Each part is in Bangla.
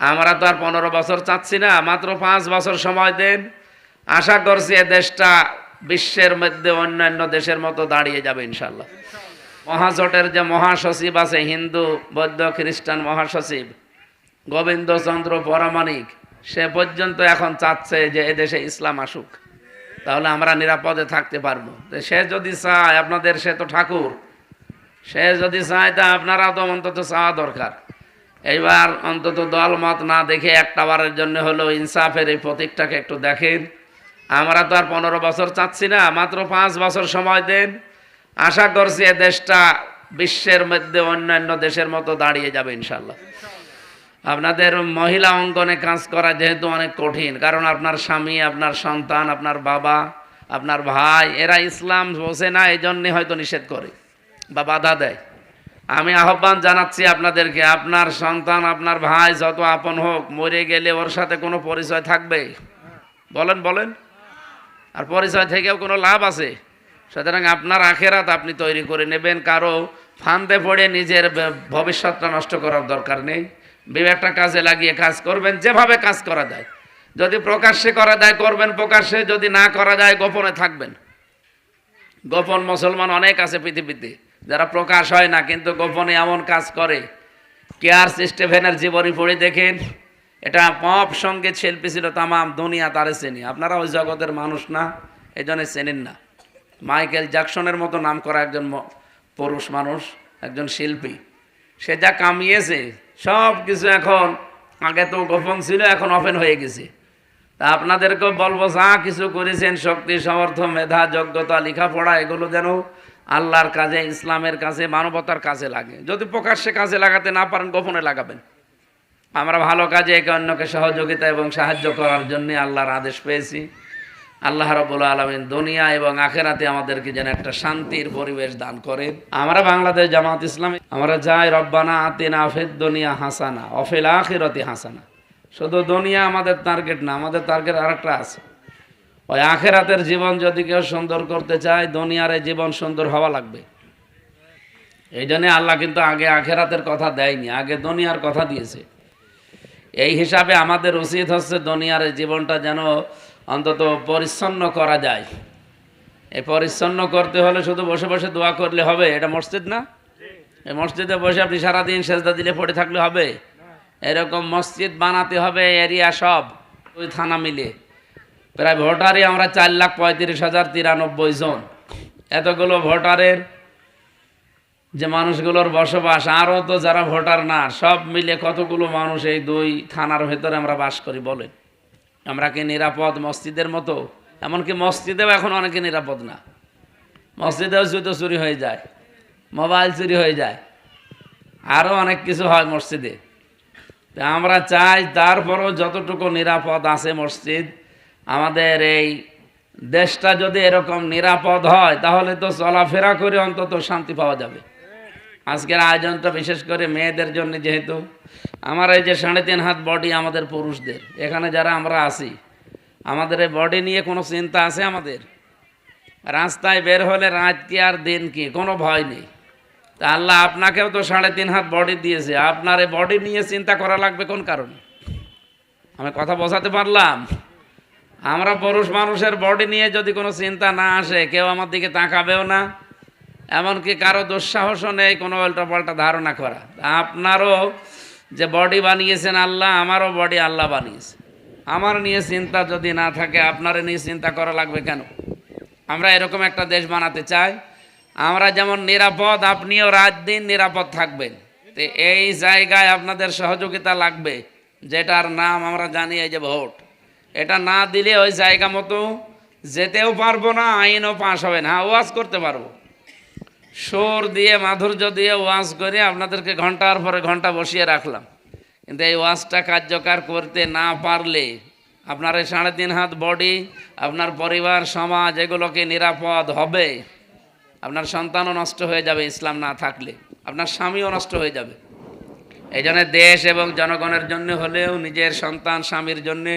আমরা তো আর পনেরো বছর চাচ্ছি না, মাত্র পাঁচ বছর সময় দেন। আশা করছি এ দেশটা বিশ্বের মধ্যে অন্যান্য দেশের মতো দাঁড়িয়ে যাবে ইনশাল্লাহ। মহাজোটের যে মহাসচিব আছে, হিন্দু, বৌদ্ধ, খ্রিস্টান মহাসচিব, গোবিন্দচন্দ্র পরামানিক সে পর্যন্ত এখন চাচ্ছে যে এদেশে ইসলাম আসুক। তাহলে আমরা নিরাপদে থাকতে পারব। সে যদি চায়, আপনাদের সে তো ঠাকুর। সে যদি চায়, তা আপনারা তো অন্তত চাওয়া দরকার। এইবার অন্তত দল মত না দেখে একটা বারের জন্য হলো ইনসাফের এই প্রতীকটাকে একটু দেখেন। আমরা তো আর পনেরো বছর চাচ্ছি না, মাত্র পাঁচ বছর সময় দেন। আশা করছি এ দেশটা বিশ্বের মধ্যে অন্যান্য দেশের মতো দাঁড়িয়ে যাবে ইনশাল্লাহ আপনাদের মহিলা অঙ্গনে কাজ করা যেহেতু অনেক কঠিন, কারণ আপনার স্বামী, আপনার সন্তান, আপনার বাবা, আপনার ভাই, এরা ইসলাম বোঝে না এই জন্যে হয়তো নিষেধ করে বা বাধা দেয়। আমি আহ্বান জানাচ্ছি আপনাদেরকে, আপনার সন্তান, আপনার ভাই যত আপন হোক, মরে গেলে ওর সাথে কোনো পরিচয় থাকবে? বলেন বলেন। আর পরিচয় থেকেও কোনো লাভ আছে? সুতরাং আপনার আখেরাত আপনি তৈরি করে নেবেন, কারও ফান্দে পড়ে নিজের ভবিষ্যৎটা নষ্ট করার দরকার নেই। বিবেকটা কাজে লাগিয়ে কাজ করবেন, যেভাবে কাজ করা যায়। যদি প্রকাশ্যে করা যায়, করবেন প্রকাশ্যে, যদি না করা যায়, গোপনে থাকবেন। গোপন মুসলমান অনেক আছে পৃথিবীতে। যারা প্রকাশ হয় না, কিন্তু গোপনে এমন কাজ করে। কেয়ার স্টিভেনের জীবনী পড়ে দেখেন, এটা পপ সংগীত শিল্পী ছিল তামাম দুনিয়া, তারে চেনি। আপনারা ওই জগতের মানুষ না, এই জন্য চেনেন না। মাইকেল জ্যাকসনের মতো নাম করা একজন পুরুষ মানুষ, একজন শিল্পী। সে যা কামিয়েছে, সব কিছু এখন আগে তো গোপন ছিল, এখন ওপেন হয়ে গেছে। তা আপনাদেরকেও বলব, যা কিছু করেছেন, শক্তি সমর্থ মেধা, যোগ্যতা, লেখাপড়া, এগুলো যেন আল্লাহর কাজে, ইসলামের কাছে মানবতার কাজে লাগে। যদি প্রকাশ্যে কাজে লাগাতে না পারেন, গোপনে লাগাবেন। আমরা ভালো কাজে একে অন্যকে সহযোগিতা এবং সাহায্য করার জন্য আল্লাহর আদেশ পেয়েছি। আল্লাহ রবুল আলমিন দুনিয়া এবং আখেরাতে আমাদেরকে যেন একটা শান্তির পরিবেশ দান করে আমরা বাংলাদেশ জামাত ইসলামী, আমরা যাই রব্বানা আতিনা ফেদ দুনিয়া হাসানা অফেল আখিরতি হাসানা। শুধু দুনিয়া আমাদের টার্গেট না, আমাদের টার্গেট আরেকটা আছে। ওই আখেরাতের জীবন যদি কেউ সুন্দর করতে চায়, দুনিয়ার এই জীবন সুন্দর হওয়া লাগবে। এই জন্যে আল্লাহ কিন্তু আগে আখেরাতের কথা দেয়নি, আগে দুনিয়ার কথা দিয়েছে। এই হিসাবে আমাদের উচিত হচ্ছে দুনিয়ার এই জীবনটা যেন অন্তত পরিচ্ছন্ন করা যায়। এই পরিচ্ছন্ন করতে হলে শুধু বসে বসে দোয়া করলে হবে, এটা মসজিদ না? এই মসজিদে বসে আপনি সারাদিন সেজদা দিলে পড়ে থাকলে হবে। এরকম মসজিদ বানাতে হবে, এরিয়া সব ওই থানা মিলে। প্রায় ভোটারই আমরা চার লাখ পঁয়ত্রিশ হাজার তিরানব্বই জন। এতগুলো ভোটারের যে মানুষগুলোর বসবাস, আরও তো যারা ভোটার না, সব মিলে কতগুলো মানুষ এই দুই থানার ভেতরে আমরা বাস করি বলে আমরা কি নিরাপদ মসজিদের মতো? এমনকি মসজিদেও এখন অনেকে নিরাপদ না। মসজিদেও জুতো চুরি হয়ে যায়, মোবাইল চুরি হয়ে যায়, আরও অনেক কিছু হয় মসজিদে। আমরা চাই তারপরও যতটুকু নিরাপদ আছে মসজিদ আমাদের এই দেশটা যদি এরকম নিরাপদ হয়, তাহলে তো চলাফেরা করে অন্তত শান্তি পাওয়া যাবে। আজকের আয়োজনটা বিশেষ করে মেয়েদের জন্য যেহেতু, আমার এই যে সাড়ে তিন হাত বডি আমাদের পুরুষদের, এখানে যারা আমরা আসি আমাদের এই বডি নিয়ে কোনো চিন্তা আছে আমাদের? রাস্তায় বের হলে রাত কি আর দিন কি? কোনো ভয় নেই। তা আল্লাহ আপনাকেও তো সাড়ে তিন হাত বডি দিয়েছে, আপনার এই বডি নিয়ে চিন্তা করা লাগবে কোন কারণে? আমি কথা বোঝাতে পারলাম? আমরা পুরুষ মানুষের বডি নিয়ে যদি কোনো চিন্তা না আসে, কেউ আমার দিকে তাকাবেও না। এমনকি কারও দুঃসাহসও নেই, কোনো উল্টাপাল্টা ধারণা করা। আপনারও যে বডি বানিয়েছেন আল্লাহ, আমারও বডি আল্লাহ বানিয়েছে। আমার নিয়ে চিন্তা যদি না থাকে আপনারও নিয়ে চিন্তা করা লাগবে কেন? আমরা এরকম একটা দেশ বানাতে চাই। আমরা যেমন নিরাপদ, আপনিও রাত দিন নিরাপদ থাকবেন। তো এই জায়গায় আপনাদের সহযোগিতা লাগবে, যেটার নাম আমরা জানি এই যে ভোট। এটা না দিলে ওই জায়গা মতো যেতেও পারব না, আইনও পাশ হবে না। হ্যাঁ ওয়াজ করতে পারব। সুর দিয়ে, মাধুর্য দিয়ে ওয়াজ করে আপনাদেরকে ঘণ্টার পরে ঘণ্টা বসিয়ে রাখলাম। কিন্তু এই ওয়াজটা কার্যকর করতে না পারলে আপনার এই সাড়ে তিন হাত বডি আপনার পরিবার, সমাজ এগুলোকে নিরাপদ হবে। আপনার সন্তানও নষ্ট হয়ে যাবে ইসলাম না থাকলে। আপনার স্বামীও নষ্ট হয়ে যাবে। এই দেশ এবং জনগণের জন্য হলেও নিজের সন্তান, স্বামীর জন্যে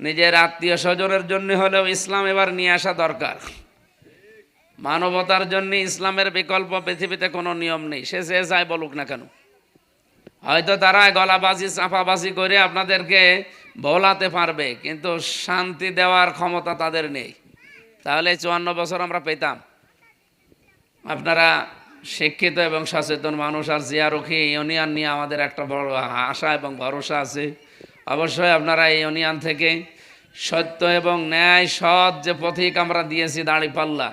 নিজের আত্মীয় স্বজনের জন্য হলেও ইসলাম এবার নিয়ে আসা দরকার। মানবতার জন্য ইসলামের বিকল্প পৃথিবীতে কোনো নিয়ম নেই। সে যে যায় বলুক না কেন। হয়তো তারা গলাবাজি, চাপাবাজি করে আপনাদেরকে ভোলাতে পারবে, কিন্তু শান্তি দেওয়ার ক্ষমতা তাদের নেই। তাহলে চুয়ান্ন বছর আমরা পেতাম। আপনারা শিক্ষিত এবং সচেতন মানুষ আর জিয়ারুখী ইউনিয়ন নিয়ে আমাদের একটা বড় আশা এবং ভরসা আছে। অবশ্যই আপনারা এই ইউনিয়ন থেকে সত্য এবং ন্যায় সৎ যে পথিক আমরা দিয়েছি দাঁড়িপাল্লা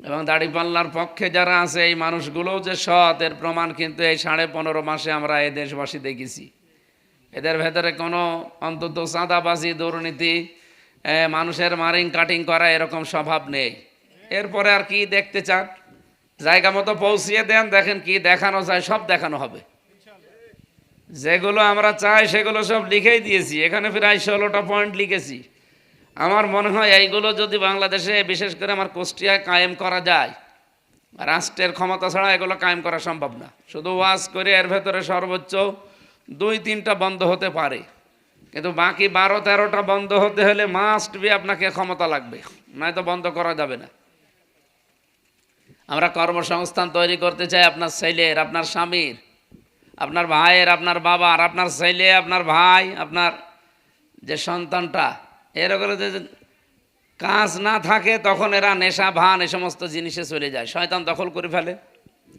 এবং দাঁড়িপাল্লার পক্ষে যারা আছে, এই মানুষগুলোও যে সৎ, এর প্রমাণ কিন্তু এই সাড়ে পনেরো মাসে আমরা এই দেশবাসী দেখেছি। এদের ভেতরে কোনো অন্তত চাঁদাবাজি, দুর্নীতি মানুষের মারিং কাটিং করা এরকম স্বভাব নেই। এরপরে আর কি দেখতে চান? জায়গা মতো পৌঁছিয়ে দেন, দেখেন কি দেখানো যায়, সব দেখানো হবে। যেগুলো আমরা চাই, সেগুলো সব লিখেই দিয়েছি। এখানে প্রায় ষোলোটা পয়েন্ট লিখেছি। আমার মনে হয় এইগুলো যদি বাংলাদেশে, বিশেষ করে আমার কুষ্টিয়ায় কায়েম করা যায়, রাষ্ট্রের ক্ষমতা ছাড়া এগুলো কায়েম করা সম্ভব না। শুধু ওয়াজ করে এর ভেতরে সর্বোচ্চ দুই, তিনটা বন্ধ হতে পারে। কিন্তু বাকি বারো, তেরোটা বন্ধ হতে হলে মাস্ট বি আপনাকে ক্ষমতা লাগবে। নয়তো বন্ধ করা যাবে না। আমরা কর্মসংস্থান তৈরি করতে চাই আপনার ছেলের, আপনার স্বামীর। আপনার ভাইয়ের, আপনার বাবার, আপনার ছেলে, আপনার ভাই, আপনার যে সন্তানটা, এরকম যে কাজ না থাকে, তখন এরা নেশা, ভান এ সমস্ত জিনিসে চলে যায়। শয়তান দখল করে ফেলে।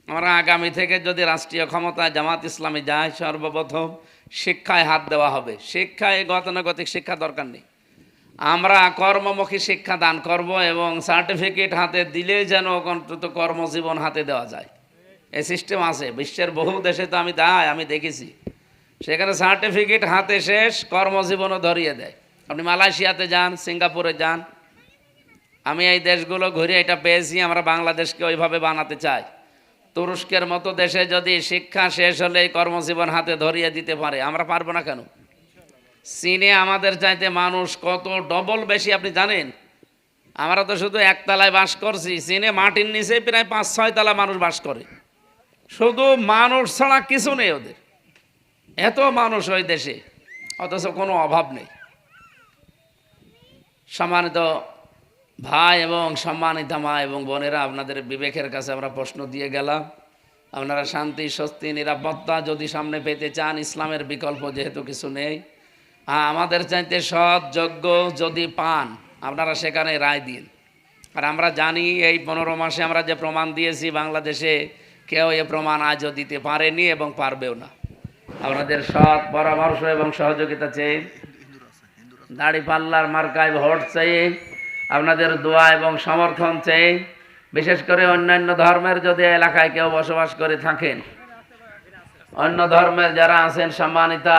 আমরা আগামী থেকে যদি রাষ্ট্রীয় ক্ষমতায় জামাত ইসলামী যায়, সর্বপ্রথম শিক্ষায় হাত দেওয়া হবে। শিক্ষায় গতানুগতিক শিক্ষা দরকার নেই। আমরা কর্মমুখী শিক্ষা দান করব এবং সার্টিফিকেট হাতে দিলে যেন অন্তত কর্মজীবন হাতে দেওয়া যায়। এই সিস্টেম আছে, বিশ্বের বহু দেশে তো আমি দায় আমি দেখেছি। সেখানে সার্টিফিকেট হাতে শেষ, কর্মজীবনও ধরিয়ে দেয়। আপনি মালয়েশিয়াতে যান, সিঙ্গাপুরে যান, আমি এই দেশগুলো ঘুরে এটা পেয়েছি, আমরা বাংলাদেশকে ওইভাবে বানাতে চাই। তুরস্কের মতো দেশে যদি শিক্ষা শেষ হলে কর্মজীবন হাতে ধরিয়ে দিতে পারে, আমরা পারব না কেন? চীনে আমাদের চাইতে মানুষ কত ডবল বেশি, আপনি জানেন? আমরা তো শুধু একতলায় বাস করছি, চীনে মাটির নিচে প্রায় পাঁচ ছয় তলা মানুষ বাস করে। শুধু মানুষ ছাড়া কিছু নেই ওদের। এত মানুষ ওই দেশে, অথচ কোনো অভাব নেই। সম্মানিত ভাই এবং সম্মানিতা মা এবং বোনেরা, আপনাদের বিবেকের কাছে আমরা প্রশ্ন দিয়ে গেলাম, আপনারা শান্তি, স্বস্তি, নিরাপত্তা যদি সামনে পেতে চান, ইসলামের বিকল্প যেহেতু কিছু নেই আমাদের চাইতে সৎ, যোগ্য যদি পান, আপনারা সেখানে রায় দিন। আর আমরা জানি এই পনেরো মাসে আমরা যে প্রমাণ দিয়েছি, বাংলাদেশে কেউ এ প্রমাণ আজও দিতে পারেনি এবং পারবেও না। আপনাদের সৎ পরামর্শ এবং সহযোগিতা চেয়ে দাড়ি পাল্লার মার্কায় ভোট চেয়ে আপনাদের দোয়া এবং সমর্থন চেয়ে বিশেষ করে অন্যান্য ধর্মের যদি এলাকায় কেউ বসবাস করে থাকেন, অন্য ধর্মের যারা আছেন সম্মানিতা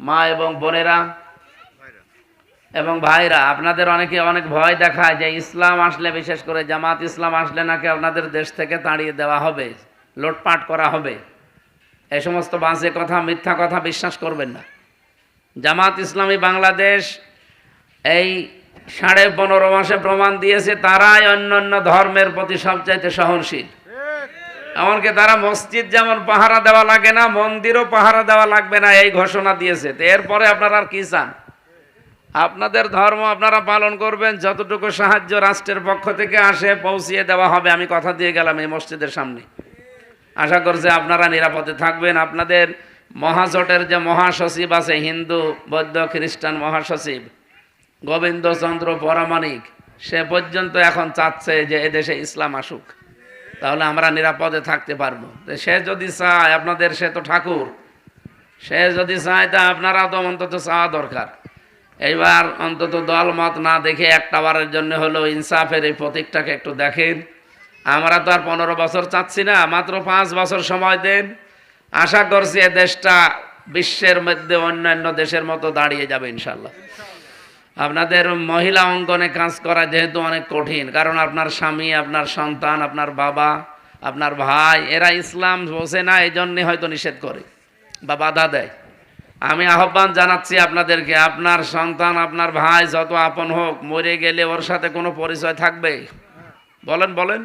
মা এবং বোনেরা এবং ভাইরা, আপনাদের অনেকে অনেক ভয় দেখায় যে ইসলাম আসলে বিশেষ করে জামাত ইসলাম আসলে নাকি আপনাদের দেশ থেকে তাড়িয়ে দেওয়া হবে। লোটপাট করা হবে। এই সমস্ত বাজে কথা, মিথ্যা কথা বিশ্বাস করবেন না। জামাত ইসলামী বাংলাদেশ এই সাড়ে পনেরো মাসে প্রমাণ দিয়েছে, তারাই অন্য অন্য ধর্মের প্রতি সবচাইতে সহনশীল। এমনকি তারা মসজিদ যেমন পাহারা দেওয়া লাগে না, মন্দিরও পাহারা দেওয়া লাগবে না, এই ঘোষণা দিয়েছে। তো এরপরে আপনারা আর কি চান? আপনাদের ধর্ম আপনারা পালন করবেন, যতটুকু সাহায্য রাষ্ট্রের পক্ষ থেকে আসে, পৌঁছিয়ে দেওয়া হবে। আমি কথা দিয়ে গেলাম এই মসজিদের সামনে। আশা করছে আপনারা নিরাপদে থাকবেন। আপনাদের মহাজোটের যে মহাসচিব আছে, হিন্দু, বৌদ্ধ, খ্রিস্টান মহাসচিব, গোবিন্দচন্দ্র পরামানিক সে পর্যন্ত এখন চাচ্ছে যে এদেশে ইসলাম আসুক। তাহলে আমরা নিরাপদে থাকতে পারব। সে যদি চায়, আপনাদের সে তো ঠাকুর। সে যদি চায়, তা আপনারা তো অন্তত চাওয়া দরকার। এইবার অন্তত দল মত না দেখে একটা বারের জন্য হলো ইনসাফের এই প্রতীকটাকে একটু দেখেন। আমরা তো আর পনেরো বছর চাচ্ছি না, মাত্র পাঁচ বছর সময় দেন। আশা করছি এ দেশটা বিশ্বের মধ্যে অন্যান্য দেশের মতো দাঁড়িয়ে যাবে ইনশাল্লাহ আপনাদের মহিলা অঙ্গনে কাজ করা যেহেতু অনেক কঠিন, কারণ আপনার স্বামী, আপনার সন্তান, আপনার বাবা, আপনার ভাই, এরা ইসলাম বোঝে না এই জন্যে হয়তো নিষেধ করে বা বাধা দেয়। আমি আহ্বান জানাচ্ছি আপনাদেরকে, আপনার সন্তান, আপনার ভাই যত আপন হোক, মরে গেলে ওর সাথে কোনো পরিচয় থাকবে? বলেন বলেন।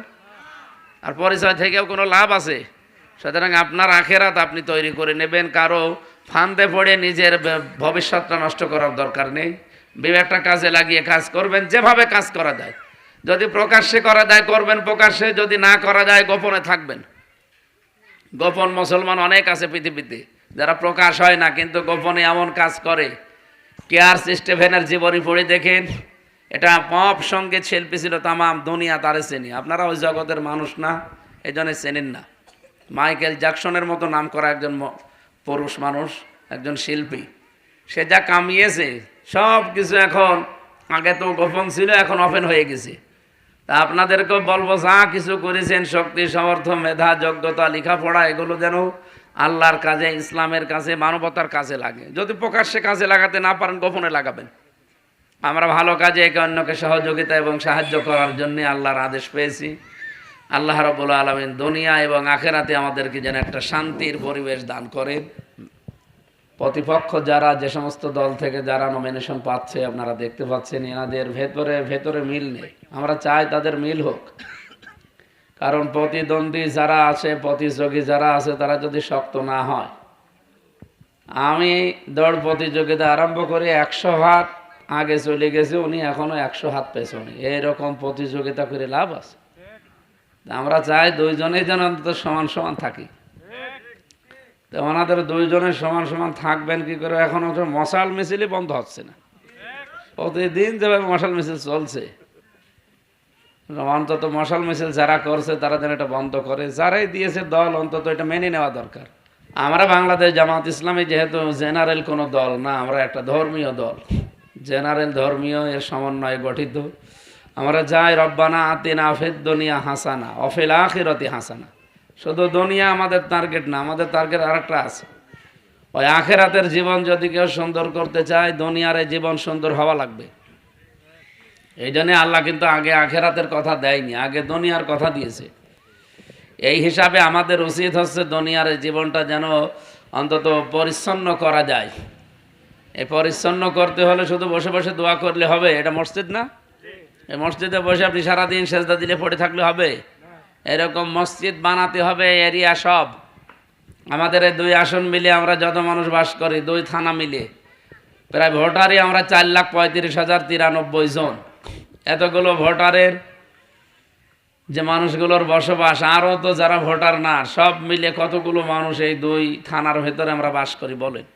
আর পরিচয় থেকেও কোনো লাভ আছে। সুতরাং আপনার আখেরাত আপনি তৈরি করে নেবেন। কারও ফান্দে পড়ে নিজের ভবিষ্যৎটা নষ্ট করার দরকার নেই। বিবেকটা কাজে লাগিয়ে কাজ করবেন, যেভাবে কাজ করা যায়। যদি প্রকাশ্যে করা যায়, করবেন। প্রকাশ্যে যদি না করা যায়, গোপনে থাকবেন। গোপন মুসলমান অনেক আছে পৃথিবীতে, যারা প্রকাশ হয় না, কিন্তু গোপনে এমন কাজ করে। কেয়ার সিস্টেফেনের জীবনী পড়ে দেখেন? এটা পপ সংগীত শিল্পী ছিল তামাম দুনিয়া তারে চেনি আপনারা ওই জগতের মানুষ না, এই জন্য চেনেন না। মাইকেল জ্যাকসনের মতো নাম করা একজন পুরুষ মানুষ, একজন শিল্পী। সে যা কামিয়েছে, সব কিছু এখন আগে তো গোপন ছিল, এখন ওপেন হয়ে গেছে। তা আপনাদেরকেও বলব, যা কিছু করেছেন, শক্তি, সামর্থ্য, মেধা, যোগ্যতা, লেখাপড়া, এগুলো যেন আল্লাহর কাজে, ইসলামের কাছে মানবতার কাজে লাগে। যদি প্রকাশ্যে কাজে লাগাতে না পারেন, গোপনে লাগাবেন। আমরা ভালো কাজে একে অন্যকে সহযোগিতা এবং সাহায্য করার জন্য আল্লাহর আদেশ পেয়েছি। আল্লাহ রবুল আলমিন দুনিয়া এবং আখেরাতে আমাদেরকে যেন একটা শান্তির পরিবেশ দান করেন প্রতিপক্ষ যারা, যে সমস্ত দল থেকে যারা নমিনেশন পাচ্ছে, আপনারা দেখতে পাচ্ছেন, এনাদের ভেতরে ভেতরে মিল নেই। আমরা চাই তাদের মিল হোক। কারণ প্রতিদ্বন্দ্বী যারা আছে, প্রতিযোগী যারা আছে, তারা যদি শক্ত না হয়। আমি দৌড় প্রতিযোগিতা আরম্ভ করে একশো হাত আগে চলে গেছে উনি, এখনও একশো হাত পেছনে এইরকম প্রতিযোগিতা করে লাভ আছে। আমরা চাই দুইজনেই যেন অন্তত সমান সমান থাকি। তো ওনাদের দুইজনের সমান সমান থাকবেন কি করে? এখন মশাল মিছিলই বন্ধ হচ্ছে না। প্রতিদিন যেভাবে মশাল মিছিল চলছে, অন্তত মশাল মিছিল যারা করছে, তারা যেন এটা বন্ধ করে। যারাই দিয়েছে দল, অন্তত এটা মেনে নেওয়া দরকার। আমরা বাংলাদেশ জামাত ইসলামী যেহেতু জেনারেল কোনো দল না, আমরা একটা ধর্মীয় দল। জেনারেল ধর্মীয় এর সমন্বয়ে গঠিত। আমরা যাই, রব্বানা আতিনা আফেদ দুনিয়া হাসানা অফেল আখিরতি হাসানা। শুধু দুনিয়া আমাদের টার্গেট না, আমাদের টার্গেট আরেকটা আছে। ওই আখেরাতের জীবন যদি কেউ সুন্দর করতে চায়, দুনিয়ার জীবন সুন্দর হওয়া লাগবে। এই জন্যে আল্লাহ কিন্তু আগে আখেরাতের কথা দেয়নি, আগে দুনিয়ার কথা দিয়েছে। এই হিসাবে আমাদের উচিত হচ্ছে দুনিয়ার জীবনটা যেন অন্তত পরিচ্ছন্ন করা যায়। এই পরিচ্ছন্ন করতে হলে শুধু বসে বসে দোয়া করলে হবে, এটা মসজিদ না? এই মসজিদে বসে আপনি সারাদিন সেজদা দিলে পড়ে থাকলে হবে। এরকম মসজিদ বানাতে হবে এরিয়া সব। আমাদের এই দুই আসন মিলে আমরা যত মানুষ বাস করি, দুই থানা মিলে। প্রায় ভোটারই আমরা চার লাখ পঁয়ত্রিশ হাজার তিরানব্বই জন। এতগুলো ভোটারের যে মানুষগুলোর বসবাস, আরও তো যারা ভোটার না, সব মিলে কতগুলো মানুষ এই দুই থানার ভেতরে আমরা বাস করি বলেন?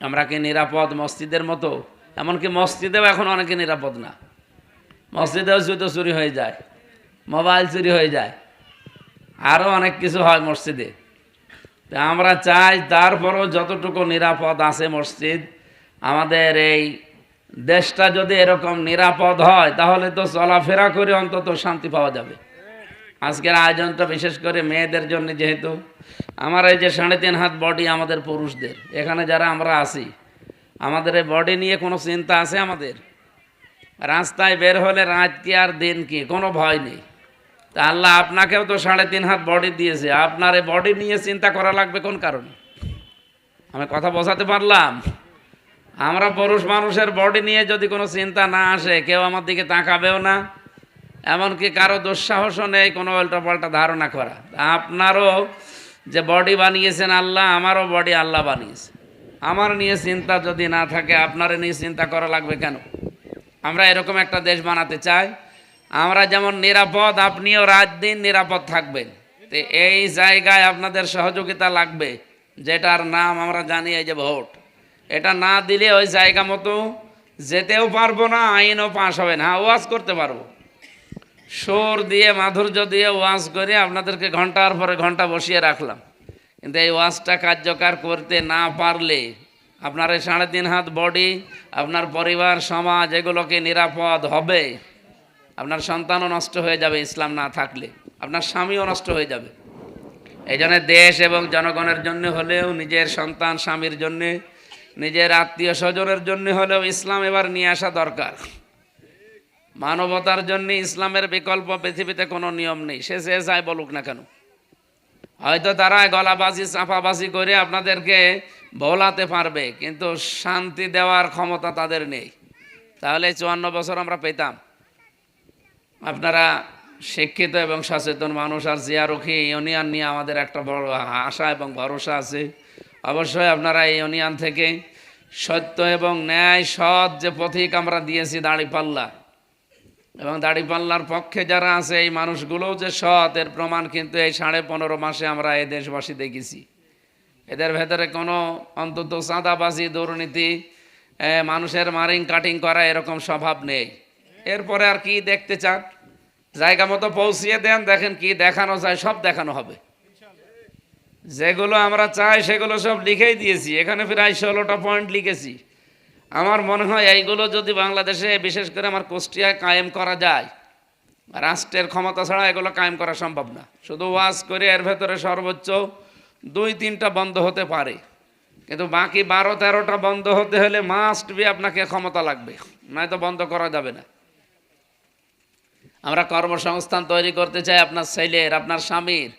আমরা কি নিরাপদ মসজিদের মতো? এমনকি মসজিদেও এখন অনেকে নিরাপদ না। মসজিদেও জুতো চুরি হয়ে যায়, মোবাইল চুরি হয়ে যায় আরও অনেক কিছু হয় মসজিদে। তা আমরা চাই তারপরও যতটুকু নিরাপদ আছে মসজিদ, আমাদের এই দেশটা যদি এরকম নিরাপদ হয়, তাহলে তো চলাফেরা করে অন্তত শান্তি পাওয়া যাবে। আজকের আয়োজনটা বিশেষ করে মেয়েদের জন্য যেহেতু আমার এই যে সাড়ে তিন হাত বডি আমাদের পুরুষদের, এখানে যারা আমরা আছি, আমাদের এই বডি নিয়ে কোনো চিন্তা আছে আমাদের? রাস্তায় বের হলে রাত কি আর দিন কি? কোনো ভয় নেই। তা আল্লাহ আপনাকেও তো সাড়ে তিন হাত বডি দিয়েছে। আপনার এই বডি নিয়ে চিন্তা করা লাগবে কোন কারণে? আমি কথা বোঝাতে পারলাম? আমরা পুরুষ মানুষের বডি নিয়ে যদি কোনো চিন্তা না আসে, কেউ আমার দিকে তাকাবেও না। এমনকি কারও দুঃসাহসও নেই কোনো উল্টা পাল্টা ধারণা করা। আপনারও যে বডি বানিয়েছেন আল্লাহ, আমারও বডি আল্লাহ বানিয়েছে। আমার নিয়ে চিন্তা যদি না থাকে, আপনার নিয়ে চিন্তা করা লাগবে কেন? আমরা এরকম একটা দেশ বানাতে চাই। আমরা যেমন নিরাপদ, আপনিও রাত দিন নিরাপদ থাকবেন। তো এই জায়গায় আপনাদের সহযোগিতা লাগবে, যেটার নাম আমরা জানি এই যে ভোট। এটা না দিলে ওই জায়গা মতো যেতেও পারব না, আইনও পাশ হবে না। হ্যাঁ ওয়াজ করতে পারব। সুর দিয়ে, মাধুর্য দিয়ে ওয়াজ করে আপনাদেরকে ঘণ্টার পরে ঘণ্টা বসিয়ে রাখলাম। কিন্তু এই ওয়াজটা কার্যকর করতে না পারলে আপনার এই সাড়ে তিন হাত বডি, আপনার পরিবার, সমাজ এগুলোকে নিরাপদ হবে। আপনার সন্তানও নষ্ট হয়ে যাবে ইসলাম না থাকলে। আপনার স্বামীও নষ্ট হয়ে যাবে। এই জন্য দেশ এবং জনগণের জন্য হলেও, নিজের সন্তান, স্বামীর জন্যে, নিজের আত্মীয় স্বজনের জন্য হলেও ইসলাম এবার নিয়ে আসা দরকার। মানবতার জন্য ইসলামের বিকল্প পৃথিবীতে কোনো নিয়ম নেই। সে সে চাই বলুক না কেন। হয়তো তারা গলাবাজি, চাপাবাজি করে আপনাদেরকে ভোলাতে পারবে, কিন্তু শান্তি দেওয়ার ক্ষমতা তাদের নেই। তাহলে চুয়ান্ন বছর আমরা পেতাম। আপনারা শিক্ষিত এবং সচেতন মানুষ আর জিয়ারুখি ইউনিয়ন নিয়ে আমাদের একটা বড় আশা এবং ভরসা আছে। অবশ্যই আপনারা এই ইউনিয়ন থেকে সত্য এবং ন্যায় সৎ যে পথিক আমরা দিয়েছি দাঁড়ি পাল্লা এবং দাড়িপাল্লার পক্ষে যারা আছে, এই মানুষগুলোও যে সৎ, এর প্রমাণ কিন্তু এই সাড়ে পনেরো মাসে আমরা এই দেশবাসী দেখেছি। এদের ভেতরে কোনো অন্তত চাঁদাবাজি, দুর্নীতি মানুষের মারিং কাটিং করা এরকম স্বভাব নেই। এরপরে আর কি দেখতে চান? জায়গা মতো পৌঁছিয়ে দেন, দেখেন কি দেখানো যায়, সব দেখানো হবে। যেগুলো আমরা চাই সেগুলো সব লিখেই দিয়েছি। এখানে প্রায় ষোলোটা পয়েন্ট লিখেছি। আমার মনে হয় এইগুলো যদি বাংলাদেশে, বিশেষ করে আমার কুষ্টিয়ায় কায়েম করা যায়, রাষ্ট্রের ক্ষমতা ছাড়া এগুলো কায়েম করা সম্ভব না। শুধু ওয়াজ করে এর ভেতরে সর্বোচ্চ দুই, তিনটা বন্ধ হতে পারে। কিন্তু বাকি বারো, তেরোটা বন্ধ হতে হলে মাস্ট বি আপনাকে ক্ষমতা লাগবে, নয়তো বন্ধ করা যাবে না। আমরা কর্মসংস্থান তৈরি করতে চাই আপনার ছেলের, আপনার স্বামীর,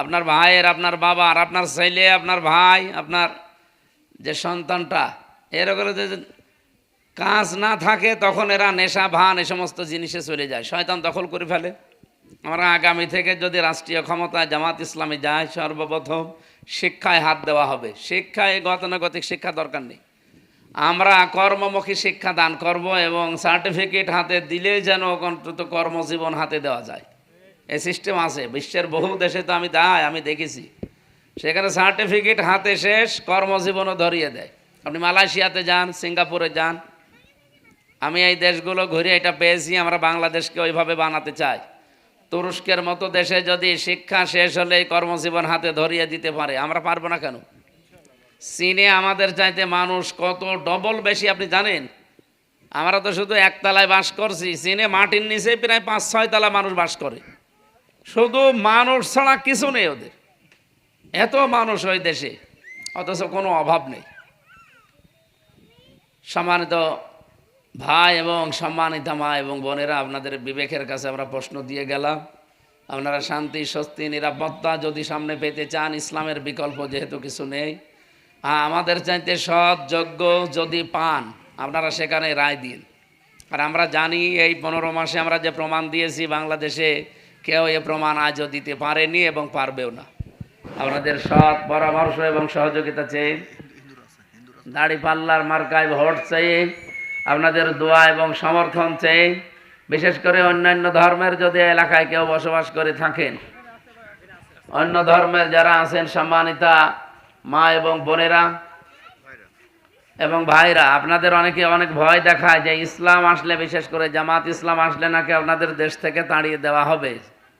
আপনার ভাইয়ের, আপনার বাবার, আপনার ছেলে, আপনার ভাই, আপনার যে সন্তানটা এরকম যে কাজ না থাকে, তখন এরা নেশা, ভান এ সমস্ত জিনিসে চলে যায়। শয়তান দখল করে ফেলে। আমরা আগামী থেকে যদি রাষ্ট্রীয় ক্ষমতায় জামাত ইসলামী যায়, সর্বপ্রথম শিক্ষায় হাত দেওয়া হবে। শিক্ষায় গতানুগতিক শিক্ষা দরকার নেই। আমরা কর্মমুখী শিক্ষা দান করব এবং সার্টিফিকেট হাতে দিলে যেন অন্তত কর্মজীবন হাতে দেওয়া যায়। এই সিস্টেম আছে। বিশ্বের বহু দেশে তো আমি দায় আমি দেখেছি। সেখানে সার্টিফিকেট হাতে শেষ, কর্মজীবনও ধরিয়ে দেয়। আপনি মালয়েশিয়াতে যান, সিঙ্গাপুরে যান, আমি এই দেশগুলো ঘুরে এটা পেয়েছি, আমরা বাংলাদেশকে ওইভাবে বানাতে চাই। তুরস্কের মতো দেশে যদি শিক্ষা শেষ হলে কর্মজীবন হাতে ধরিয়ে দিতে পারে, আমরা পারব না কেন? চীনে আমাদের চাইতে মানুষ কত ডবল বেশি, আপনি জানেন? আমরা তো শুধু একতলায় বাস করছি, চীনে মাটির নিচে প্রায় পাঁচ ছয় তলা মানুষ বাস করে। শুধু মানুষ ছাড়া কিছু নেই ওদের। এত মানুষ ওই দেশে, অথচ কোনো অভাব নেই। সম্মানিত ভাই এবং সম্মানিত মা এবং বোনেরা, আপনাদের বিবেকের কাছে আমরা প্রশ্ন দিয়ে গেলাম। আপনারা শান্তি, স্বস্তি, নিরাপত্তা যদি সামনে পেতে চান, ইসলামের বিকল্প যেহেতু কিছু নেই আমাদের চাইতে সৎ, যোগ্য যদি পান, আপনারা সেখানে রায় দিন। আর আমরা জানি এই পনেরো মাসে আমরা যে প্রমাণ দিয়েছি, বাংলাদেশে কেউ এ প্রমাণ আজও দিতে পারেনি এবং পারবেও না। আপনাদের সৎ পরামর্শ এবং সহযোগিতা চেয়ে দাড়ি পাল্লার মার্কায় ভোট চেয়ে আপনাদের দোয়া এবং সমর্থন চেয়ে, বিশেষ করে অন্যান্য ধর্মের যদি এলাকায় কেউ বসবাস করে থাকেন, অন্য ধর্মের যারা আছেন সম্মানিতা মা এবং বোনেরা এবং ভাইরা, আপনাদের অনেকে অনেক ভয় দেখায় যে ইসলাম আসলে, বিশেষ করে জামাত ইসলাম আসলে নাকি আপনাদের দেশ থেকে তাড়িয়ে দেওয়া হবে,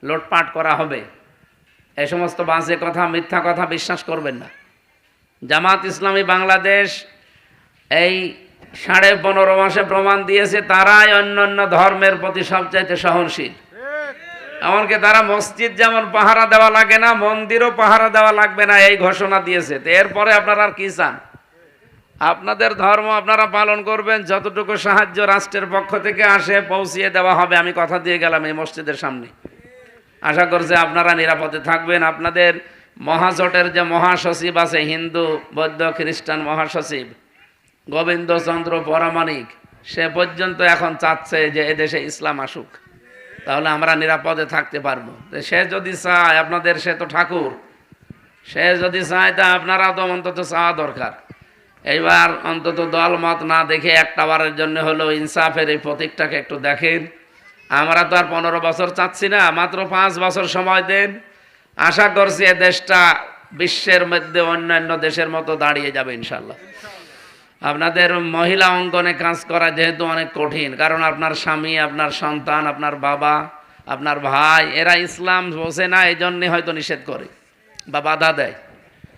লোটপাট করা হবে। এই সমস্ত বাজে কথা, মিথ্যা কথা বিশ্বাস করবেন না। জামাত ইসলামী বাংলাদেশ এই সাড়ে পনেরো মাসে প্রমাণ দিয়েছে তারাই অন্য অন্য ধর্মের প্রতি সবচাইতে সহনশীল। এমনকি তারা মসজিদ যেমন পাহারা দেওয়া লাগে না, মন্দিরও পাহারা দেওয়া লাগবে না, এই ঘোষণা দিয়েছে। তো এরপরে আপনারা আর কি চান? আপনাদের ধর্ম আপনারা পালন করবেন, যতটুকু সাহায্য রাষ্ট্রের পক্ষ থেকে আসে, পৌঁছিয়ে দেওয়া হবে। আমি কথা দিয়ে গেলাম এই মসজিদের সামনে। আশা করছি আপনারা নিরাপদে থাকবেন। আপনাদের মহাজোটের যে মহাসচিব আছে, হিন্দু, বৌদ্ধ, খ্রিস্টান মহাসচিব, গোবিন্দচন্দ্র পরামানিক সে পর্যন্ত এখন চাচ্ছে যে এদেশে ইসলাম আসুক। তাহলে আমরা নিরাপদে থাকতে পারব। সে যদি চায়, আপনাদের সে তো ঠাকুর। সে যদি চায়, তা আপনারা তো অন্তত চাওয়া দরকার। এইবার অন্তত দল মত না দেখে একটা বারের জন্য হলো ইনসাফের এই প্রতীকটাকে একটু দেখেন। আমরা তো আর পনেরো বছর চাচ্ছি না, মাত্র পাঁচ বছর সময় দেন। আশা করছি এ দেশটা বিশ্বের মধ্যে অন্যান্য দেশের মতো দাঁড়িয়ে যাবে ইনশাল্লাহ আপনাদের মহিলা অঙ্গনে কাজ করা যেহেতু অনেক কঠিন কারণ আপনার স্বামী আপনার সন্তান আপনার বাবা আপনার ভাই এরা ইসলাম বোঝে না এই জন্যে হয়তো নিষেধ করে বা বাধা দেয়।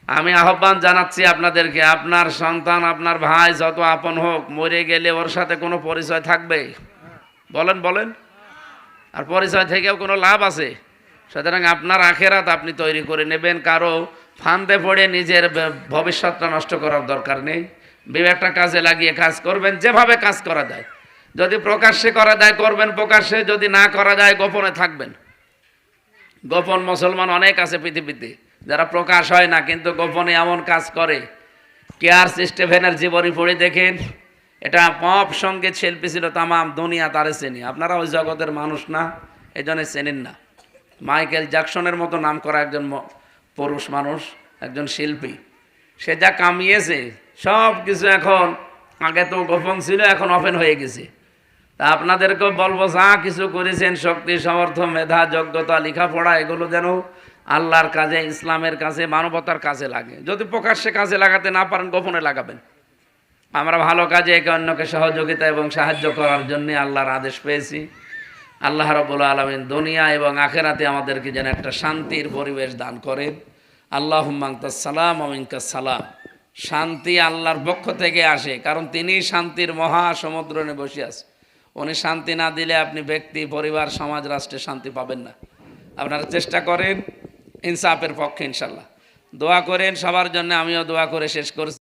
আমি আহ্বান জানাচ্ছি আপনাদেরকে আপনার সন্তান আপনার ভাই যত আপন হোক মরে গেলে ওর সাথে কোনো পরিচয় থাকবে? বলেন বলেন। আর পরিচয় থেকেও কোনো লাভ আছে? সুতরাং আপনার আখেরাত আপনি তৈরি করে নেবেন। কারও ফান্দে পড়ে নিজের ভবিষ্যৎটা নষ্ট করার দরকার নেই। বিবেকটা কাজে লাগিয়ে কাজ করবেন, যেভাবে কাজ করা যায়। যদি প্রকাশ্যে করা যায়, করবেন প্রকাশ্যে, যদি না করা যায়, গোপনে থাকবেন। গোপন মুসলমান অনেক আছে পৃথিবীতে, যারা প্রকাশ হয় না, কিন্তু গোপনে এমন কাজ করে। কেয়ার সিস্টেফেনের জীবনী পড়ে দেখেন, এটা পপ সংগীত শিল্পী ছিল তামাম দুনিয়া তারে চেনি। আপনারা ওই জগতের মানুষ না এই জন্য চেনেন না। মাইকেল জ্যাকসনের মতো নাম করা একজন পুরুষ মানুষ, একজন শিল্পী। সে যা কামিয়েছে, সব কিছু এখন, আগে তো গোপন ছিল, এখন ওপেন হয়ে গেছে। তা আপনাদেরকেও বলব, যা কিছু করেছেন, শক্তি সমর্থ মেধা, যোগ্যতা, লেখাপড়া, এগুলো যেন আল্লাহর কাজে, ইসলামের কাছে মানবতার কাজে লাগে। যদি প্রকাশ্যে কাজে লাগাতে না পারেন, গোপনে লাগাবেন। আমরা ভালো কাজে একে অন্যকে সহযোগিতা এবং সাহায্য করার জন্য আল্লাহর আদেশ পেয়েছি। আল্লাহ রবুল্লা আলমিন দুনিয়া এবং আখেরাতে আমাদেরকে যেন একটা শান্তির পরিবেশ দান করেন। আল্লাহ সালাম সালাম। শান্তি আল্লাহর পক্ষ থেকে আসে, কারণ তিনি শান্তির মহা সমুদ্র নিয়ে বসে আছে। উনি শান্তি না দিলে আপনি ব্যক্তি, পরিবার, সমাজ, রাষ্ট্রে শান্তি পাবেন না। আপনারা চেষ্টা করেন ইনসাফের পক্ষে ইনশাল্লাহ দোয়া করেন সবার জন্য, আমিও দোয়া করে শেষ করছি।